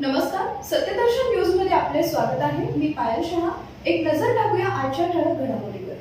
नमस्कार सत्यदर्शन न्यूजमध्ये आपले स्वागत आहे. मी पायल शहा. एक नजर टाकूया आजच्या ठळक घडामोडीवर.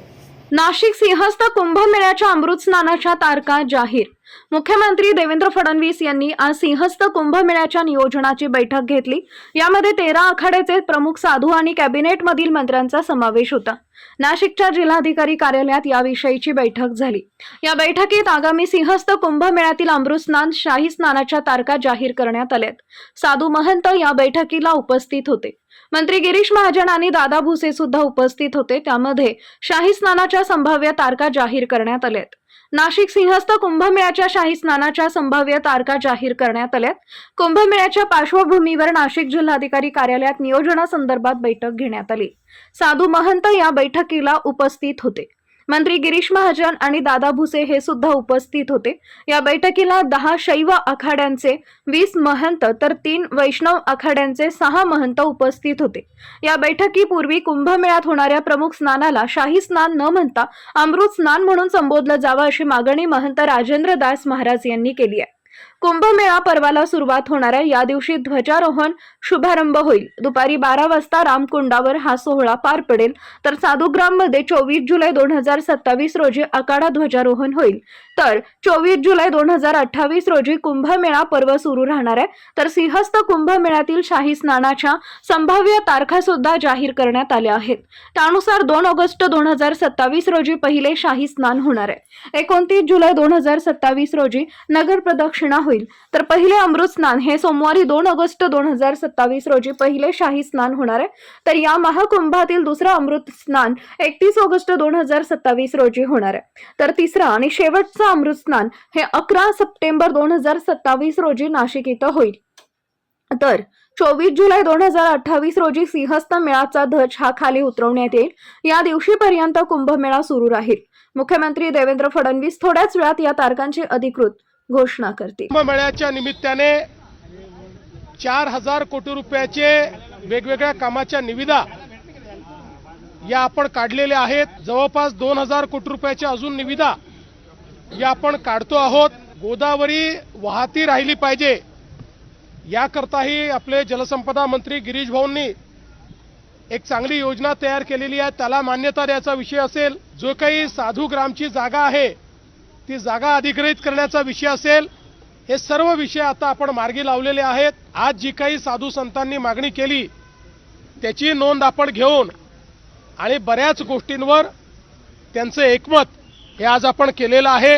नाशिक सिंहस्थ कुंभमेळ्याच्या अमृत स्नानाच्या तारखा जाहीर. मुख्यमंत्री देवेंद्र फडणवीस यांनी आज सिंहस्थ कुंभमेळ्याच्या नियोजनाची बैठक घेतली. यामध्ये तेरा आखाड्याचे प्रमुख साधू आणि कॅबिनेटमधील मंत्र्यांचा समावेश होता. नाशिकच्या जिल्हाधिकारी कार्यालयात याविषयीची बैठक झाली. या बैठकीत आगामी सिंहस्थ कुंभमेळ्यातील अमृत स्नान शाही स्नानाच्या तारखा जाहीर करण्यात आल्यात. साधू महंत या बैठकीला उपस्थित होते. मंत्री गिरीश महाजन आणि दादा भुसे सुद्धा उपस्थित होते. त्यामध्ये शाही स्नानाच्या संभाव्य तारखा जाहीर करण्यात आल्यात. नाशिक सिंहस्थ कुंभमेळ्याच्या शाही स्नानाच्या संभाव्य तारखा जाहीर करण्यात आल्यात. कुंभमेळ्याच्या पार्श्वभूमीवर नाशिक जिल्हाधिकारी कार्यालयात नियोजनासंदर्भात बैठक घेण्यात आली. साधू महंत या बैठकीला उपस्थित होते. मंत्री गिरीश महाजन आणि दादा भुसे हे सुद्धा उपस्थित होते. या बैठकीला दहा शैव आखाड्यांचे वीस महंत तर तीन वैष्णव आखाड्यांचे सहा महंत उपस्थित होते. या बैठकीपूर्वी कुंभमेळ्यात होणाऱ्या प्रमुख स्नानाला शाही स्नान न म्हणता अमृत स्नान म्हणून संबोधलं जावं अशी मागणी महंत राजेंद्र दास महाराज यांनी केली आहे. कुंभमेळा पर्वाला सुरुवात होणाऱ्या या दिवशी ध्वजारोहण शुभारंभ होईल. दुपारी बारा वाजता रामकुंडावर हा सोहळा पार पडेल. तर साधुग्राममध्ये चोवीस जुलै दोन हजार सत्तावीस रोजी आकाडा ध्वजारोहण होईल. तर चोवीस जुलै दोन हजार अठ्ठावीस रोजी कुंभमेळा पर्व सुरू राहणार आहे. तर सिंहस्थ कुंभमेळ्यातील शाही स्नानाच्या संभाव्य तारखा सुद्धा जाहीर करण्यात आल्या आहेत. त्यानुसार दोन ऑगस्ट दोन हजार सत्तावीस रोजी पहिले शाही स्नान होणार आहे. एकोणतीस जुलै दोन हजार सत्तावीस रोजी नगर प्रदक्षिणा होईल. होईल. तर पहिले अमृत स्नान हे सोमवारी दोन ऑगस्ट दोन हजार सत्तावीस रोजी पहिले शाही स्नान होणार आहे. तर या महाकुंभातील दुसरं अमृत स्नान एकतीस ऑगस्ट दोन हजार सत्तावीस रोजी होणार आहे. तर तिसरं आणि शेवटचं अमृत स्नान हे अकरा सप्टेंबर दोन हजार सत्तावीस रोजी नाशिक इथं होईल. तर चोवीस जुलै दोन हजार अठ्ठावीस रोजी सिंहस्थ मेळाचा ध्वज हा खाली उतरवण्यात येईल. या दिवशीपर्यंत कुंभमेळा सुरू राहील. मुख्यमंत्री देवेंद्र फडणवीस थोड्याच वेळात या तारखांची अधिकृत घोषणा करतील कुंभमेळ्याच्या निमित्ताने चार हजार कोटी रुपयाचे वेगवेगळ्या कामाच्या निविदा या आपण काढलेल्या आहेत. जवळपास दोन हजार कोटी रुपयाच्या अजून निविदा या आपण काढतो आहोत. गोदावरी वाहती राहिली पाहिजे. याकरताही आपले जलसंपदा मंत्री गिरीश भाऊंनी एक चांगली योजना तयार केलेली आहे. त्याला मान्यता द्यायचा विषय असेल. जो काही साधू ग्रामची जागा आहे ती जागा अधिग्रहित करण्याचा विषय असेल हे सर्व विषय आता आपण मार्गी लावलेले आहेत. आज जी काही साधू संतांनी मागणी केली त्याची नोंद आपण घेऊन आणि बऱ्याच गोष्टींवर त्यांचं एकमत हे आज आपण केलेलं आहे.